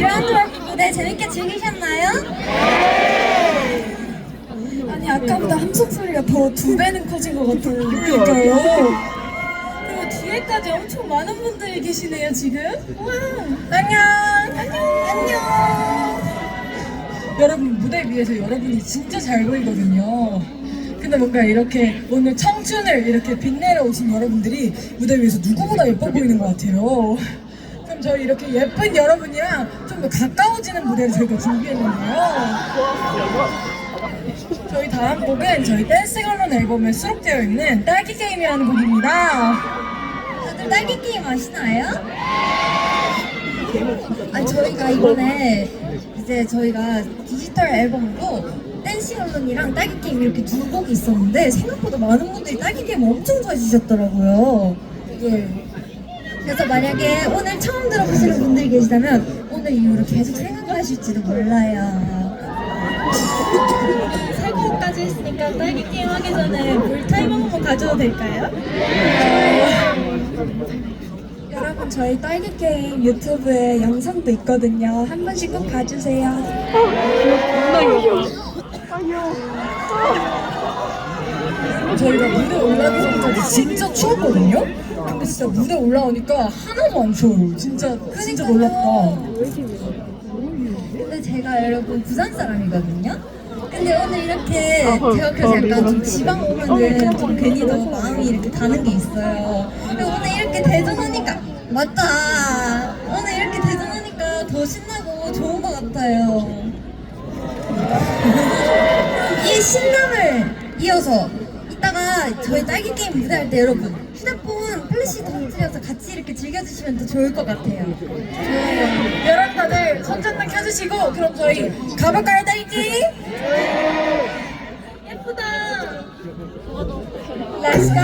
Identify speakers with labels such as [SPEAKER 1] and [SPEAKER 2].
[SPEAKER 1] 그라운드워크 무대 재밌게 즐기셨나요?
[SPEAKER 2] 아니 아까보다 함성 소리가 더 두 배는 커진 것 같아요. 그러니까요. 그리고 뒤에까지 엄청 많은 분들이 계시네요 지금. 와 안녕 안녕 안녕. 여러분 무대 위에서 여러분이 진짜 잘 보이거든요. 근데 뭔가 이렇게 오늘 청춘을 이렇게 빛내러 오신 여러분들이 무대 위에서 누구보다 예뻐 보이는 것 같아요. 저희 이렇게 예쁜 여러분이랑 좀 더 가까워지는 무대를 저희가 준비했는데요. 저희 다음 곡은 저희 댄스 걸런 앨범에 수록되어 있는 딸기 게임이라는 곡입니다.
[SPEAKER 1] 다들 딸기 게임 아시나요? 아니 저희가 이번에 이제 저희가 디지털 앨범으로 댄싱 언론이랑 딸기 게임 이렇게 두 곡이 있었는데 생각보다 많은 분들이 딸기 게임 엄청 좋아해 주셨더라고요.
[SPEAKER 2] 네.
[SPEAKER 1] 그래서 만약에 오늘 처음 들어보시는 분들이 계시다면 오늘 이후로 계속 생각나실지도 몰라요. 세 곡까지 했으니까 딸기 게임 하기 전에 물 타임 한번 가져도 될까요?
[SPEAKER 2] 여러분 저희 딸기 게임 유튜브에 영상도 있거든요. 한 번씩 꼭 봐주세요. 저희가 무대 올라가기 전까지 진짜 추웠거든요. 근데 진짜 무대 올라오니까 하나도 안 추워요. 진짜 진짜 놀랍다.
[SPEAKER 1] 근데 제가 여러분 부산 사람이거든요. 근데 오늘 이렇게 제가 그래서 약간 좀 지방 오면은 좀 괜히 더 마음이 이렇게 다는 게 있어요. 근데 오늘 이렇게 대전하니까 맞다. 오늘 이렇게 대전하니까 더 신나고 좋은 것 같아요. 이 신남을 이어서 이따가 저희 딸기 게임 무대할 때 여러분 휴대폰 플래시 터트려서 같이 이렇게 즐겨주시면 더 좋을 것 같아요.
[SPEAKER 2] 좋아요. 여러분 다들 손전등 켜주시고 그럼 저희 가볼까요 딸기?
[SPEAKER 1] 예쁘다.
[SPEAKER 2] Let's go.